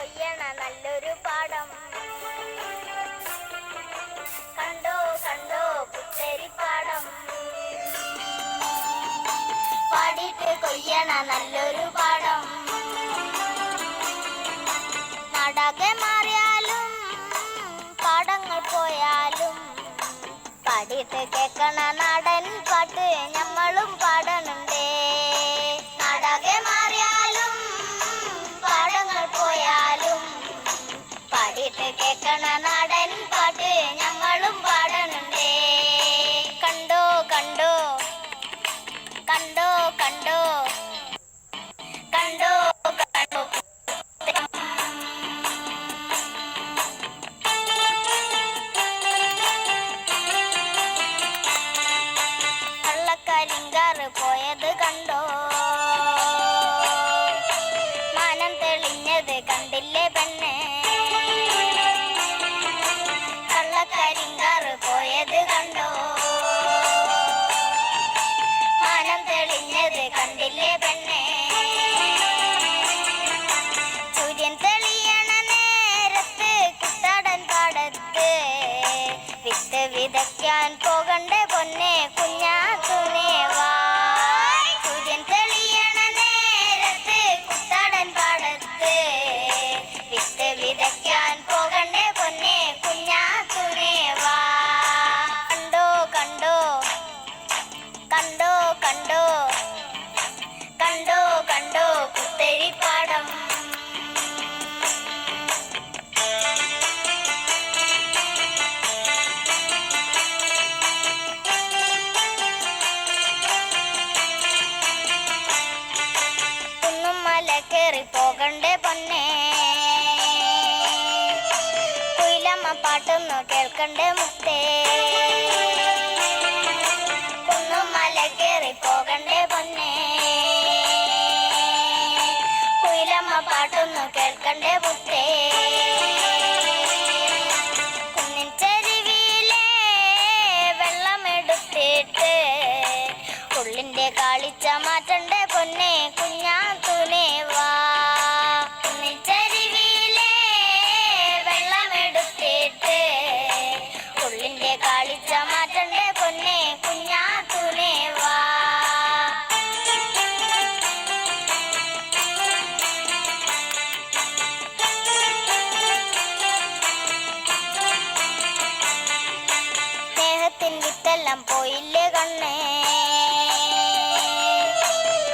നല്ലൊരു പാടം കണ്ടോ കണ്ടോ പുത്തരിപ്പാടം പാടിട്ട് കൊയ്യണ നല്ലൊരു പാടം നടകെ മാറിയാലും പാടങ്ങൾ പോയാലും പാടിയിട്ട് കേക്കണ നാടൻ പാട്ട് ഞമ്മളും പാടണുണ്ടേ. കേക്കണ നാടൻ കണ്ടില്ലേ പെണ്ണെ? സൂര്യൻ തെളിയണ നേരത്ത് കുത്താടൻ പാടത്ത് വിത്ത് വിതയ്ക്കാൻ പോകണ്ടേ പൊന്നെ? പാട്ടൊന്നു കേൾക്കണ്ടേ മുത്തേ? കുന്നും മല കേറി പോകണ്ടേ പൊന്നേ? കുയിലമ്മ പാട്ടൊന്നു കേൾക്കണ്ടേ മുത്തേ? വിത്തെല്ലാം പോയില്ലേ കണ്ണേ?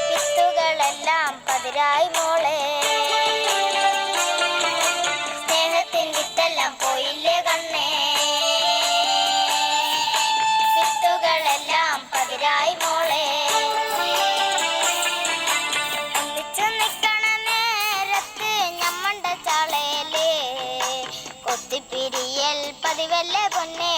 വിത്തുകളെല്ലാം പതിരായി മോളെ. കണ്ണേ? പതിരായി നിൽക്കണ നേരത്ത് പതിവല്ലേ പൊന്നെ